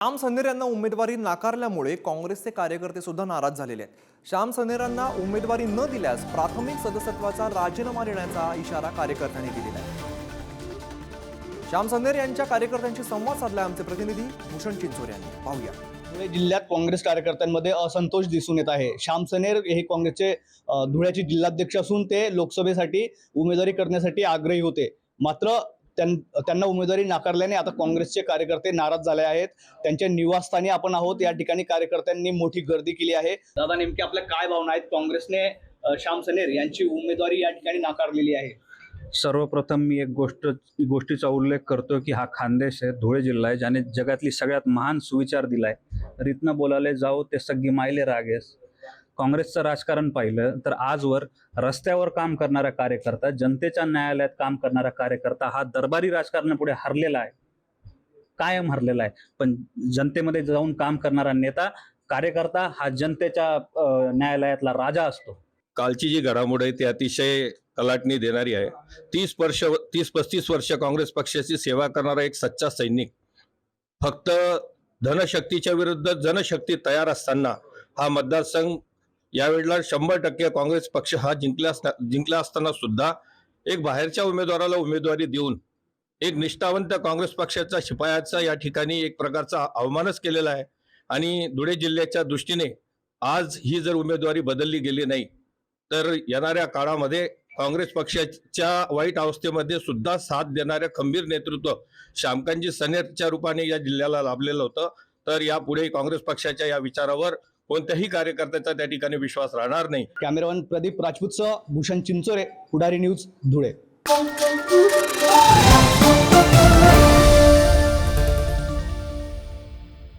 Shyam snare यांना उमेदवारी नाकारल्यामुळे काँग्रेसचे कार्यकर्ते सुद्धा नाराज झालेले आहेत. श्याम सनेर यांना उमेदवारी न दिल्यास प्राथमिक सदस्यत्वाचा राजीनामा देण्याचा इशारा कार्यकर्त्यांनी दिलेला आहे. श्याम सनेर यांच्या कार्यकर्त्यांशी संवाद साधला आमचे प्रतिनिधी भूषण चिंचोर यांनी. पाहूया. धुळे जिल्ह्यात काँग्रेस कार्यकर्त्यांमध्ये असंतोष दिसून येत आहे. श्याम सनेर हे काँग्रेसचे धुळ्याचे जिल्हाध्यक्ष असून ते लोकसभेसाठी उमेदवारी करण्यासाठी आग्रही होते. मात्र त्यांना उमेदवारी नाकारल्याने आता काँग्रेसचे कार्यकर्ते नाराज झाले आहेत. त्यांच्या निवासस्थानी आपण आहोत. या ठिकाणी कार्यकर्त्यांनी मोठी गर्दी केली आहे. दादा नेमके आपल्या काय भावना आहेत? काँग्रेसने श्याम सनेर यांची उमेदवारी या ठिकाणी नाकारलेली आहे. सर्वप्रथम मी एक गोष्ट गोष्टीचा उल्लेख करतो की हा खानदेश आहे धुळे जिल्हा आहे ज्याने जगातली सगळ्यात महान सुविचार दिलाय. रीतनं बोलायला जाऊ ते सगळी मायले रागेस. काँग्रेसचं राजकारण पाहिलं तर आजवर रस्त्यावर काम करणारा कार्यकर्ता जनतेच्या न्यायालयात काम करणारा कार्यकर्ता हा दरबारी राजकारणापुढे हरलेला आहे. कायम हरलेला आहे. पण जनतेमध्ये जाऊन काम करणारा नेता कार्यकर्ता हा जनतेच्या न्यायालयातला राजा असतो. कालची जी घडामोड आहे ती अतिशय कलाटणी देणारी आहे. तीस वर्ष तीस पस्तीस वर्ष काँग्रेस पक्षाची सेवा करणारा एक सच्चा सैनिक. फक्त धनशक्तीच्या विरुद्ध जनशक्ती तयार असताना हा मतदारसंघ यावेळेला शंभर टक्के काँग्रेस पक्ष हा जिंकला असता जिंकला असताना सुद्धा एक बाहेरच्या उमेदवाराला उमेदवारी देऊन एक निष्ठावंत काँग्रेस पक्षाचा शिपायाचा या ठिकाणी एक प्रकारचा अवमानच केलेला आहे. आणि धुळे जिल्ह्याच्या दृष्टीने आज ही जर उमेदवारी बदलली गेली नाही तर येणाऱ्या काळामध्ये काँग्रेस पक्षाच्या वाईट अवस्थेमध्ये सुद्धा साथ देणाऱ्या खंबीर नेतृत्व श्यामकांजी सनेरच्या रूपाने या जिल्ह्याला लाभलेलं होतं. तर यापुढे काँग्रेस पक्षाच्या या विचारावर कोणत्याही कार्यकर्त्याचा त्या ठिकाणी विश्वास राहणार नाही. कॅमेरामन प्रदीप राजपूतसह भूषण चिंचोरे पुढारी न्यूज धुळे.